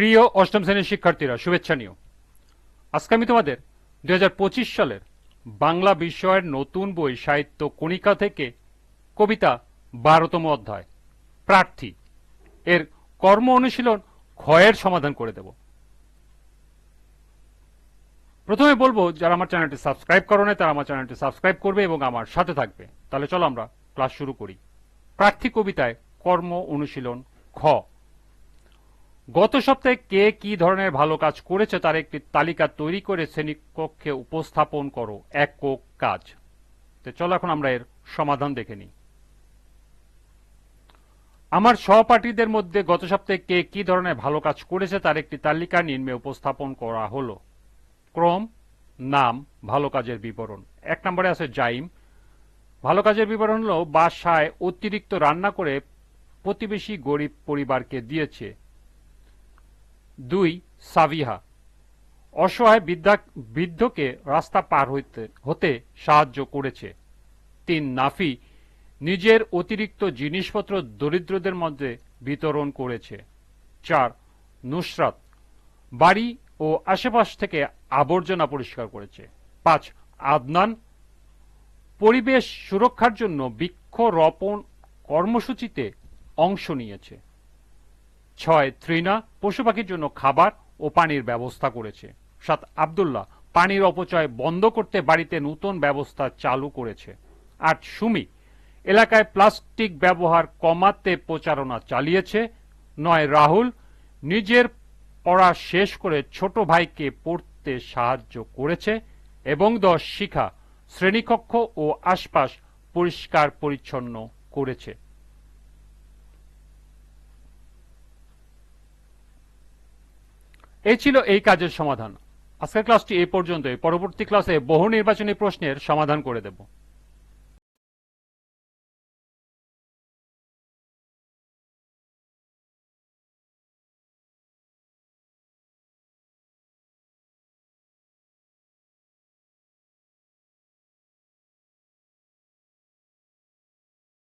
প্রিয় অষ্টম শ্রেণির শিক্ষার্থীরা, শুভেচ্ছা নিও। আজকে আমি তোমাদের দু হাজার পঁচিশ সালের বাংলা বিষয়ের নতুন বই সাহিত্য কণিকা থেকে কবিতা বারোতম অধ্যায়, প্রার্থী। এর কর্ম অনুশীলন ক্ষয়ের সমাধান করে দেব। প্রথমে বলব, যারা আমার চ্যানেলটি সাবস্ক্রাইব করো নাই, তারা আমার চ্যানেলটি সাবস্ক্রাইব করবে এবং আমার সাথে থাকবে। তাহলে চলো আমরা ক্লাস শুরু করি। প্রার্থী কবিতায় কর্ম অনুশীলন খ। গত সপ্তাহে কে কি ধরনের ভালো কাজ করেছে তার একটি তালিকা তৈরি করে শ্রেণীকক্ষে উপস্থাপন করো। একক কাজ। তো চলো এখন আমরা এর সমাধান দেখে নিই। আমার সহপাঠীদের মধ্যে গত সপ্তাহে কে কি ধরনের ভালো কাজ করেছে তার একটি তালিকা নিম্নে উপস্থাপন করা হলো। ক্রম, নাম, ভালো কাজের বিবরণ। এক নম্বরে আছে জাইম। ভালো কাজের বিবরণ হলো বাসায় অতিরিক্ত রান্না করে প্রতিবেশী গরিব পরিবারকে দিয়েছে। দুই, সাবিহা। অসহায় বৃদ্ধা বৃদ্ধকে রাস্তা পার হইতে হতে সাহায্য করেছে। তিন, নাফি নিজের অতিরিক্ত জিনিসপত্র দরিদ্রদের মধ্যে বিতরণ করেছে। চার, নুসরাত বাড়ি ও আশেপাশ থেকে আবর্জনা পরিষ্কার করেছে। পাঁচ, আদনান পরিবেশ সুরক্ষার জন্য বৃক্ষরোপণ কর্মসূচিতে অংশ নিয়েছে। ছয় ত্রিনা পশু পাখির জন্য খাবার ও পানির ব্যবস্থা করেছে। সাত, আবদুল্লাহ, পানির অপচয় বন্ধ করতে বাড়িতে নতুন ব্যবস্থা চালু করেছে। আট, সুমি, এলাকায় প্লাস্টিক ব্যবহার কমাতে প্রচারণা চালিয়েছে। নয়, রাহুল, নিজের পড়া শেষ করে ছোট ভাইকে পড়তে সাহায্য করেছে। এবং দশ, শিখা, শ্রেণীকক্ষ ও আশপাশ পরিষ্কার পরিচ্ছন্ন করেছে। এই ছিল এই কাজের সমাধান। আজকের ক্লাসটি এই পর্যন্তই। পরবর্তী ক্লাসে বহু নির্বাচনী প্রশ্নের সমাধান করে দেব।